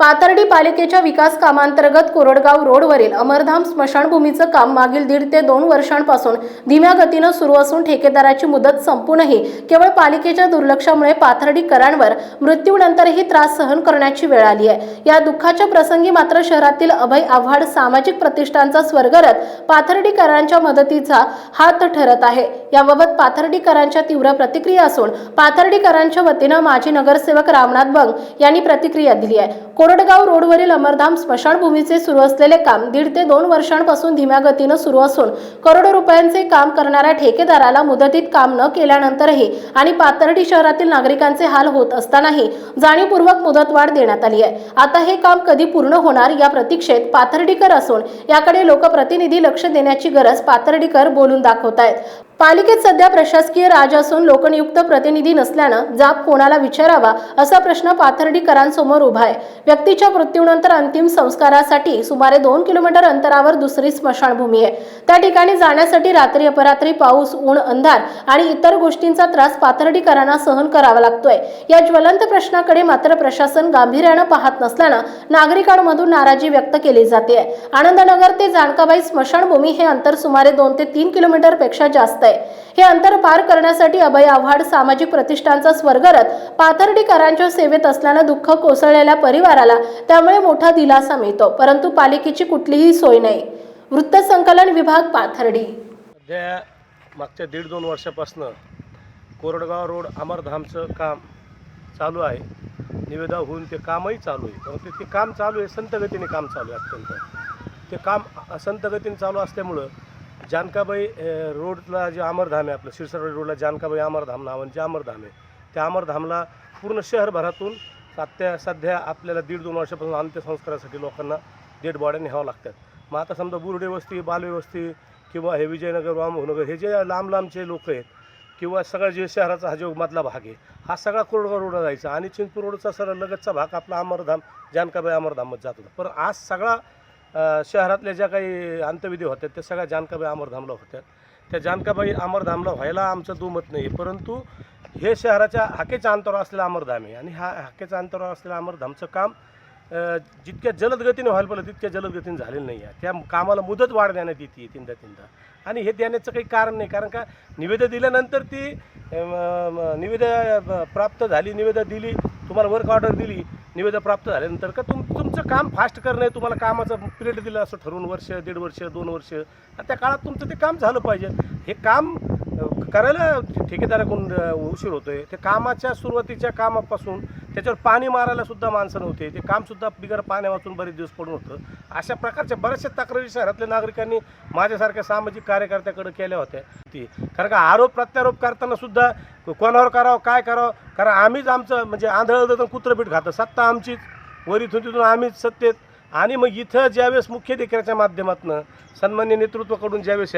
पाथर्डी पालिकेच्या विकास कामांतर्गत कोरडगाव रोडवरील अमरधाम स्मशानभूमीचं काम मागील दीड ते दोन वर्षांपासून धीम्या गतीनं सुरू असून ठेकेदाराची मुदत संपूनही केवळ पालिकेच्या दुर्लक्षामुळे पाथर्डीकरांवर मृत्यूनंतरही त्रास सहन करण्याची वेळ आली आहे. या दुःखाच्या प्रसंगी मात्र शहरातील अभय आव्हाड सामाजिक प्रतिष्ठानचा स्वर्गरथ पाथर्डीकरांच्या मदतीचा हात ठरत आहे. याबाबत पाथर्डीकरांच्या तीव्र प्रतिक्रिया असून पाथर्डीकरांच्या वतीनं माजी नगरसेवक रामनाथ बंग यांनी प्रतिक्रिया दिली आहे. कोरडगाव रोडवरील अमरधाम स्मशानभूमीचे सुरू असलेले काम दीड ते दोन वर्षांपासून धीम्या गतीनं सुरू असून करोडो रुपयांचे काम करणाऱ्या ठेकेदाराला मुदतीत काम न केल्यानंतरही आणि पाथर्डी शहरातील नागरिकांचे हाल होत असतानाही जाणीवपूर्वक मुदतवाढ देण्यात आली आहे. आता हे काम कधी पूर्ण होणार या प्रतीक्षेत पाथर्डीकर असून याकडे लोकप्रतिनिधी लक्ष देण्याची गरज पाथर्डीकर बोलून दाखवत आहेत. पालिकेत सध्या प्रशासकीय राज असून लोकनियुक्त प्रतिनिधी नसल्यानं जाब कोणाला विचारावा असा प्रश्न पाथर्डीकरांसमोर उभा आहे. व्यक्तीच्या मृत्यूनंतर अंतिम संस्कारासाठी सुमारे दोन किलोमीटर अंतरावर दुसरी स्मशानभूमी आहे. त्या ठिकाणी जाण्यासाठी रात्री अपरात्री पाऊस ऊन अंधार आणि इतर गोष्टींचा त्रास पाथर्डीकरांना सहन करावा लागतोय. या ज्वलंत प्रश्नाकडे मात्र प्रशासन गांभीर्यानं पाहत नसल्यानं नागरिकांमधून नाराजी व्यक्त केली जाते. आनंदनगर ते जानकाबाई स्मशानभूमी हे अंतर सुमारे दोन ते तीन किलोमीटरपेक्षा जास्त आहे. हे अंतर पार करण्यासाठी अभय आव्हाड सामाजिक प्रतिष्ठानचा स्वर्गरथ पाथर्डीकरांच्या सेवेत असल्यानं दुःख कोसळलेल्या परिवाराला त्यामुळे मोठा दिलासा मिळतो. परंतु पालिकेची कुठलीही सोय नाही. वृत्तसंकलन विभाग पाथर्डी. सध्या मागच्या दीड दोन वर्षापासनं कोरडगाव रोड अमरधामचं काम चालू आहे. निवेदा होऊन ते कामही चालू आहे. परंतु ते काम चालू आहे संतगतीने काम चालू आहे अत्यंत. ते काम संतगतीने चालू असल्यामुळं जानकाबाई रोडला जे अमरधाम आहे आपलं शिरसरवाडी रोडला जानकाबाई अमरधाम नावाने जे अमरधाम आहे. त्या अमरधामला पूर्ण शहरभरातून सध्या सध्या आपल्याला दीड दोन वर्षापासून अंत्यसंस्कारासाठी लोकांना डेड बॉड्या न्यावं लागतात. मग आता समजा बुरडे वस्ती बालव्यवस्ती किंवा हे विजयनगर वामनगर हे जे लांब लांबचे लोक आहेत किंवा सगळा जे शहराचा हा जो मधला भाग आहे हा सगळा कोरडगाव रोडला जायचा आणि चिंचपूर रोडचा सरळ लगतचा भाग आपला अमरधाम जानकाबाई अमरधाममध्ये जात होता. पण आज सगळा शहरातल्या ज्या काही अंत्यविधी होत्या त्या सगळ्या जानकाबाई अमरधामला होत्या. त्या जानकाबाई अमरधामला व्हायला आमचं दुमत नाही परंतु हे शहराच्या हाकेच्या अंतरावर असलेलं अमरधाम आहे. आणि हा हाकेच्या अंतरावर असलेलं अमरधामचं काम जितक्या जलद गतीने व्हायला पाहिजे तितक्या जलद गतीने झालेलं नाही आहे. त्या कामाला मुदत वाढ देण्यात येते तीनदा तीनदा. आणि हे देण्याचं काही कारण नाही कारण का निवेदन दिल्यानंतर ती निवेदन प्राप्त झाली निवेदन दिली तुम्हाला वर्क ऑर्डर दिली निवेदन प्राप्त झाल्यानंतर का तुम तुमचं काम फास्ट करणं आहे तुम्हाला कामाचं पिरियड दिलं असं ठरवून वर्ष दीड वर्ष दोन वर्ष आणि त्या काळात तुमचं ते काम झालं पाहिजे. हे काम करायला ठेकेदाराकडून उशीर होतोय. ते कामाच्या सुरुवातीच्या कामापासून त्याच्यावर पाणी मारायला सुद्धा माणसं नव्हते. ते कामसुद्धा बिगर पाण्या वाचून बरेच दिवस पडून होतं. अशा प्रकारच्या बऱ्याचशा तक्रारी शहरातल्या नागरिकांनी माझ्यासारख्या सामाजिक कार्यकर्त्याकडे केल्या होत्या. ती. कारण का आरोप प्रत्यारोप करताना सुद्धा कोणावर करावं काय करावं? कारण आम्हीच आमचं म्हणजे आंधळ कुत्रपीठ खातं सत्ता आमचीच. वर तिथून आम्हीच सत्तेत आणि मग इथं ज्यावेळेस मुख्याधिकाऱ्याच्या माध्यमातून सन्मान्य नेतृत्वाकडून ज्यावेळेस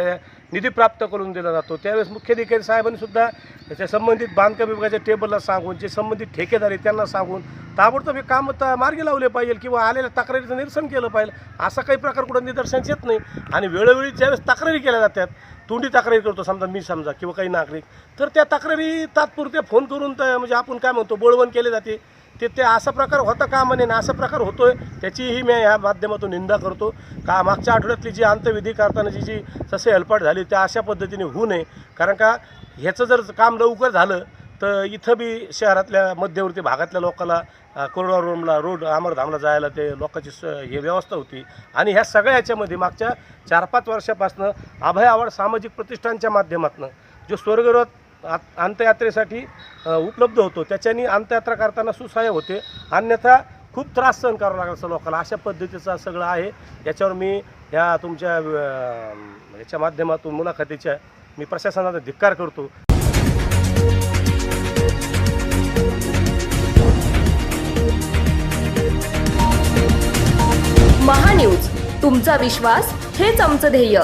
निधी प्राप्त करून दिला जातो त्यावेळेस मुख्याधिकारी साहेबांनी सुद्धा त्याच्या संबंधित बांधकाम विभागाच्या टेबलला सांगून जे संबंधित ठेकेदार आहेत त्यांना सांगून ताबडतोब हे काम त- मार्गी लावले पाहिजे किंवा आलेल्या तक्रारीचं निरसन केलं पाहिजे असा काही प्रकार कुठं निदर्शनास येत नाही. आणि वेळोवेळी ज्यावेळेस तक्रारी केल्या जातात तोंडी तक्रारी करतो समजा मी समजा किंवा काही नागरिक तर त्या तक्रारी तात्पुरत्या फोन करून तर म्हणजे आपण काय म्हणतो बोळवण केले जाते. ते ते असा प्रकार होता का म्हणे ना असा प्रकार होतोय. त्याचीही मी ह्या माध्यमातून निंदा करतो. का मागच्या आठवड्यातली जी अंतविधी करताना जी जी जसे हेलपाट झाली त्या अशा पद्धतीने होऊ नये. कारण का ह्याचं जर काम लवकर झालं तर इथं बी शहरातल्या मध्यवर्ती भागातल्या लोकाला कोरोना रोमला रोड अमरधामला जायला ते लोकांची स हे व्यवस्था होती. आणि ह्या सगळ्या ह्याच्यामध्ये मागच्या चार पाच वर्षापासनं अभय आवड सामाजिक प्रतिष्ठानच्या माध्यमातून जो स्वर्गरोध आ- अंत्ययात्रेसाठी उपलब्ध होतो. त्याच्यानी अंत्ययात्रा करताना सुसहाय्य होते. अन्यथा खूप त्रास सहन करावा लागला लोकांना. अशा पद्धतीचा सगळं आहे. याच्यावर मी ह्या तुमच्या याच्या माध्यमातून मुलाखतीच्या मी प्रशासनाचा धिक्कार करतो. महान्यूज. तुमचा विश्वास हेच आमचं ध्येय.